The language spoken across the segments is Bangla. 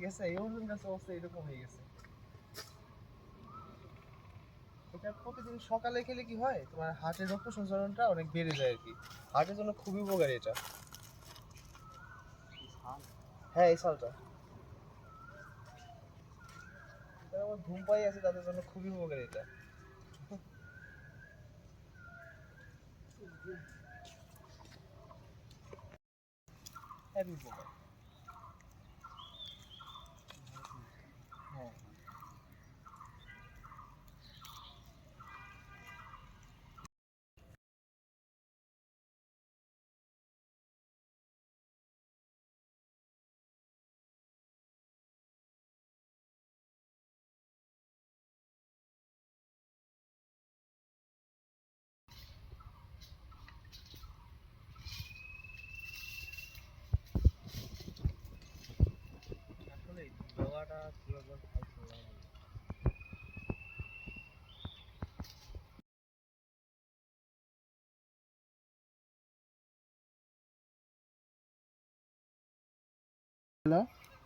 ঠিক আছে এই অর্জুন গাছের অবস্থা এরকম হয়ে গেছে এটা প্রতিদিন সকালে খেলে কি হয়? তোমার হার্টের রক্ত সঞ্চালনটা অনেক বেড়ে যায় আর কি। হার্টের জন্য খুবই উপকারী এটা। হ্যাঁ এই সালটা। আমার ধূমপাই আছে, তাদের জন্য খুবই উপকারী এটা। হেভি উপকার।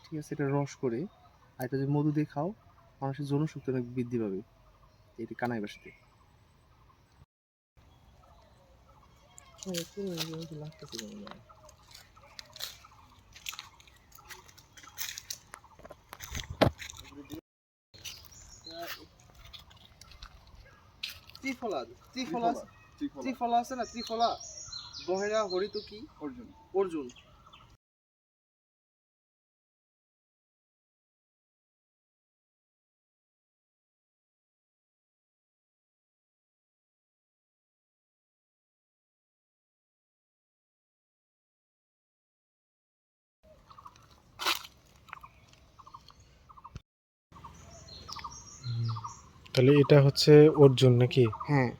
ঠিক আছে, এটা রস করে। আর এটা যদি মধু দিয়ে খাও, মানুষের জনশক্তি অনেক বৃদ্ধি পাবে। এটি কানাই বাসিতে। লাগতেছে ত্রিফলা ত্রিফলা ত্রিফলা আছে না? ত্রিফলা। বহেরা হরিত কি অর্জুন। অর্জুন। তাহলে এটা হচ্ছে অর্জুন নাকি? হ্যাঁ।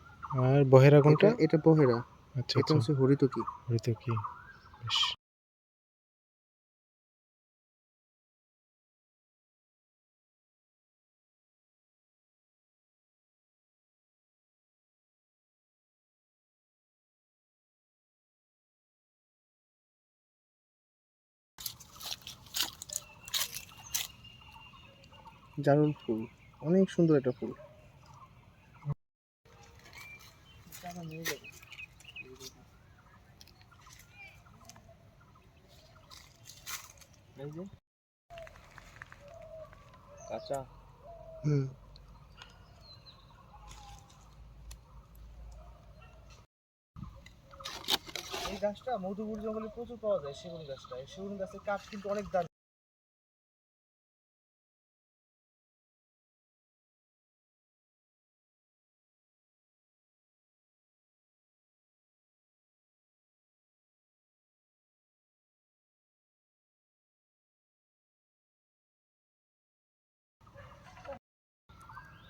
আর বহেরা কোনটা? এটা বহেরা। আচ্ছা এটা আচ্ছা। হচ্ছে হরিত কি হয়তো বেশ। জারুল ফুল। অনেক সুন্দর একটা ফুল। এই কাঁচা। হুম। এই গাছটা মধুপুর জঙ্গলে প্রচুর পাওয়া যায় সেগুন গাছটা। এই সেগুন গাছের কাঠ কিন্তু অনেক দাম।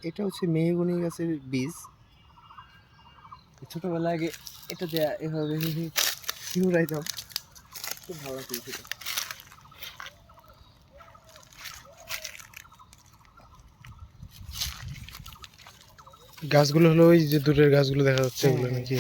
এটা হচ্ছে মেহগুনি গাছের বীজ। ছোটবেলা আগে এটা দেয়া এভাবে শিউরাইতাম। খুব ভালো লাগতো সেটা গাছগুলো হলো ওই যে দূরের গাছগুলো দেখা যাচ্ছে হ্যাঁ, এগুলো হ্যাঁ। নাকি?